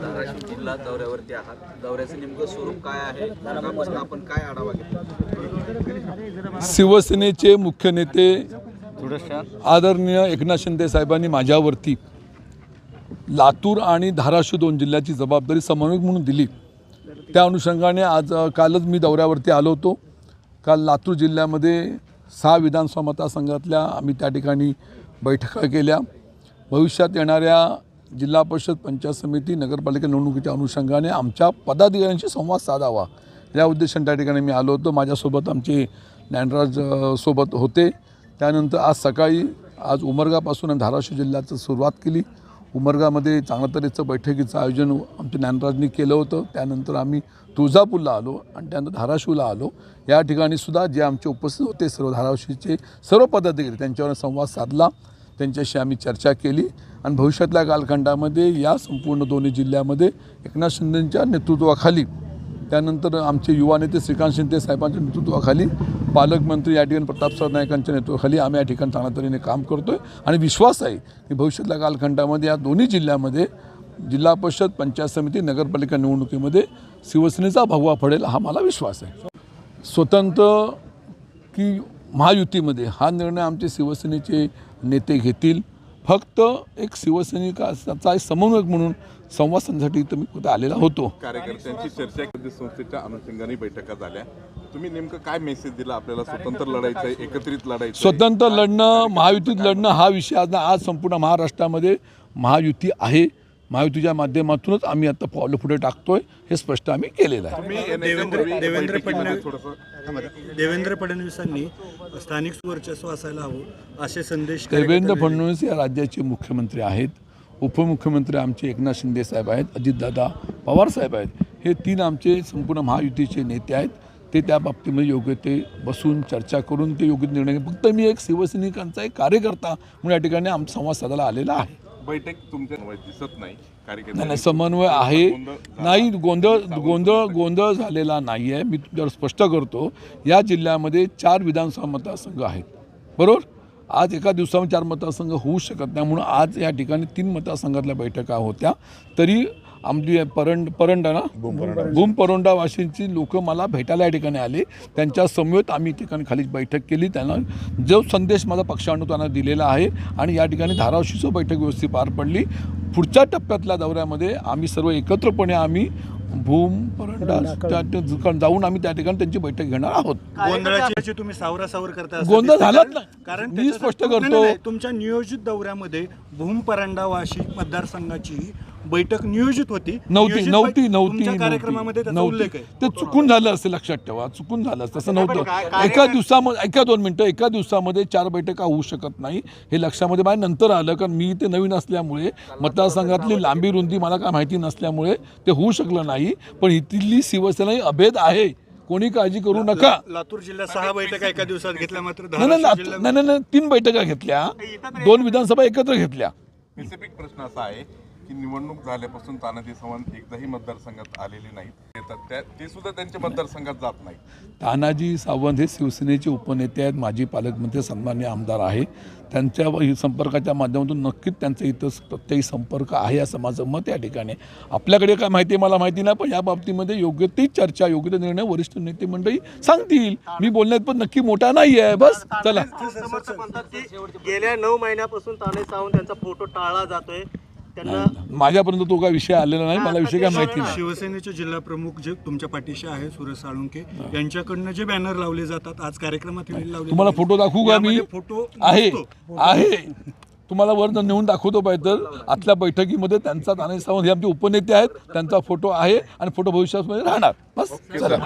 धाराशिव जिल्हा दौऱ्यावरती आहात. दौऱ्याचं नेमकं स्वरूप काय आहे? आपण काय आढावा घेतला? शिवसेनेचे मुख्य नेते आदरणीय एकनाथ शिंदे साहेबांनी माझ्यावरती लातूर आणि धाराशिव दोन जिल्ह्याची जबाबदारी समन्वयक म्हणून दिली. त्या अनुषंगाने आज कालच मी दौऱ्यावरती आलो होतो. काल लातूर जिल्ह्यामध्ये सहा विधानसभा मतदारसंघातल्या आम्ही त्या ठिकाणी बैठका केल्या. भविष्यात येणाऱ्या जिल्हा परिषद पंचायत समिती नगरपालिका निवडणुकीच्या अनुषंगाने आमच्या पदाधिकाऱ्यांशी संवाद साधावा. या उद्देशाने त्या ठिकाणी मी आलो होतो. माझ्यासोबत आमचे ज्ञानराज सोबत होते. त्यानंतर आज सकाळी आज उमरगापासून आणि धाराशिव जिल्ह्याचं सुरुवात केली. उमरगामध्ये चांगल्या तऱ्हेचं बैठकीचं आयोजन आमच्या ज्ञानराजनी केलं होतं. त्यानंतर आम्ही तुळजापूरला आलो आणि त्यानंतर धाराशिवला आलो. या ठिकाणी सुद्धा जे आमचे उपस्थित होते सर्व धाराशिवचे सर्व पदाधिकारी त्यांच्यावर संवाद साधला. त्यांच्याशी आम्ही चर्चा केली. आणि भविष्यातल्या कालखंडामध्ये या संपूर्ण दोन्ही जिल्ह्यामध्ये एकनाथ शिंदेंच्या नेतृत्वाखाली त्यानंतर आमचे युवा नेते श्रीकांत शिंदे साहेबांच्या नेतृत्वाखाली पालकमंत्री या ठिकाणी प्रतापसर नायकांच्या नेतृत्वाखाली आम्ही या ठिकाणी चांगल्या तऱ्हेने काम करतो आहे आणि विश्वास आहे की भविष्यातल्या कालखंडामध्ये या दोन्ही जिल्ह्यामध्ये जिल्हा परिषद पंचायत समिती नगरपालिका निवडणुकीमध्ये शिवसेनेचा भगवा पडेल हा मला विश्वास आहे. स्वतंत्र की महायुतीमध्ये हा निर्णय आमचे शिवसेनेचे नेते घेतील. फक्त एक शिवसैनिकाचा समन्वयक म्हणून संवाद साधण्यासाठी मी कुठे आलेला होतो. कार्यकर्त्यांची चर्चा संस्थेच्या अनुषंगाने बैठका झाल्या. तुम्ही नेमकं काय मेसेज दिला? आपल्याला स्वतंत्र लढायचं एकत्रित लढायचं? स्वतंत्र लढणं महायुतीत लढणं हा विषय आज आज संपूर्ण महाराष्ट्रामध्ये महायुती आहे. महायुतीच्या माध्यमातूनच आम्ही आता पावलं पुढे टाकतोय हे स्पष्ट आम्ही केलेलं आहे देवेंद्र फडणवीस-. देवेंद्र फडणवीसांनी स्थानिक वर्चस्व असायला हवं असे संदेश देवेंद्र फडणवीस या राज्याचे मुख्यमंत्री आहेत उपमुख्यमंत्री आमचे एकनाथ शिंदे साहेब आहेत अजितदादा पवार साहेब आहेत हे तीन आमचे संपूर्ण महायुतीचे नेते आहेत ते त्या बाबतीमध्ये योग्य ते बसून चर्चा करून ते योग्य निर्णय. फक्त मी एक शिवसैनिकांचा एक कार्यकर्ता म्हणून या ठिकाणी आमचा संवाद साधायला आलेला आहे बैठक तुमच्या दिसत नाही. समन्वय आहे. नाही गोंधळ गोंधळ गोंधळ झालेला नाही आहे. मी तुमच्यावर स्पष्ट करतो या जिल्ह्यामध्ये चार विधानसभा मतदारसंघ आहेत. बरोबर? आज एका दिवसामध्ये चार मतदारसंघ होऊ शकत नाही. म्हणून आज या ठिकाणी तीन मतदारसंघातल्या बैठका होत्या. तरी आमची परंड परंडा ना? भूम परोंडा. वाशींची लोक मला भेटायला या ठिकाणी आले. त्यांच्या समवेत आम्ही ठिकाणी खाली बैठक केली. त्यांना जो संदेश माझा पक्षांनो त्यांना दिलेला आहे आणि या ठिकाणी धाराशिवचं बैठक व्यवस्थित पार पडली. पुढच्या टप्प्यातल्या दौऱ्यामध्ये आम्ही सर्व एकत्रपणे आम्ही भूम परंडा जाऊन आम्ही त्या ठिकाणी त्यांची बैठक घेणार आहोत. गोंधळाची तुम्ही सावरासावर करता असं गोंधळ दिसतं. झालाच कारण- नाही. कारण मी स्पष्ट करतो. तुमच्या नियोजित दौऱ्यामध्ये भूम परांडा वाशी मतदारसंघाची बैठक नियोजित होती. नव्हती नियोजित नव्हती बै- नव्हती तुमच्या कार्यक्रमामध्ये त्याचा नव्हती. उल्लेख आहे. ते चुकून झालं असेल लक्षात ठेवा चुकून झालं असतं तसं नव्हतं. एका दिवसामध्ये एका दोन मिनटं एका दिवसामध्ये चार बैठका होऊ शकत नाही हे लक्षामध्ये माझ्या नंतर आलं कारण मी ते नवीन असल्यामुळे मतदारसंघातली लांबी रुंदी मला काय माहिती नसल्यामुळे ते होऊ शकलं नाही पण इथली शिवसेना ही अभेद आहे. कोणी काळजी करू नका. लातूर जिल्ह्यात सहा बैठका एका दिवसात घेतल्या मात्र नाही नाही, धाराशिव नाही जिल्ह्यात नाही नाही, नाही तीन बैठका घेतल्या. दोन विधानसभा एकत्र घेतल्या. स्पेसिफिक प्रश्न असा आहे की निवडणूक झाल्यापासून तानाजी सावंत एकदाही मतदारसंघात आलेले नाहीत. येतात त्या ते सुद्धा त्यांच्या मतदारसंघात जात नाही तानाजी सावंत हे शिवसेनेचे उपनेते आहेत माजी पालकमंत्री सन्मान्य आमदार आहे. त्यांच्या संपर्काच्या माध्यमातून नक्कीच त्यांचा इथं प्रत्येक संपर्क आहे असं माझं मत या ठिकाणी. आपल्याकडे काय माहिती आहे मला माहिती नाही पण या बाबतीमध्ये योग्य ती चर्चा योग्य ते निर्णय वरिष्ठ नेते मंडळी सांगतील. मी बोलण्यात पण नक्की मोठा नाही आहे बस चला. गेल्या नऊ महिन्यापासून ताने सावंत यांचा फोटो टाळला जातोय. त्यांना माझ्यापर्यंत तो काय विषय आलेला नाही मला विषय काय माहिती नाही. शिवसेनेचे जिल्हा प्रमुख जे तुमच्या पाठीशी आहे सुरेश साळुंके यांच्याकडनं जे बॅनर लावले जातात आज कार्यक्रमात लावले तुम्हाला फोटो दाखवू का मी? फोटो आहे. आहे. तुम्हाला वर नेऊन दाखवतो पाहिजे तर आतल्या बैठकीमध्ये त्यांचा तानाजी सावंत हे आमचे उपनेते आहेत त्यांचा फोटो आहे आणि फोटो भविष्यामध्ये राहणार. बस चला.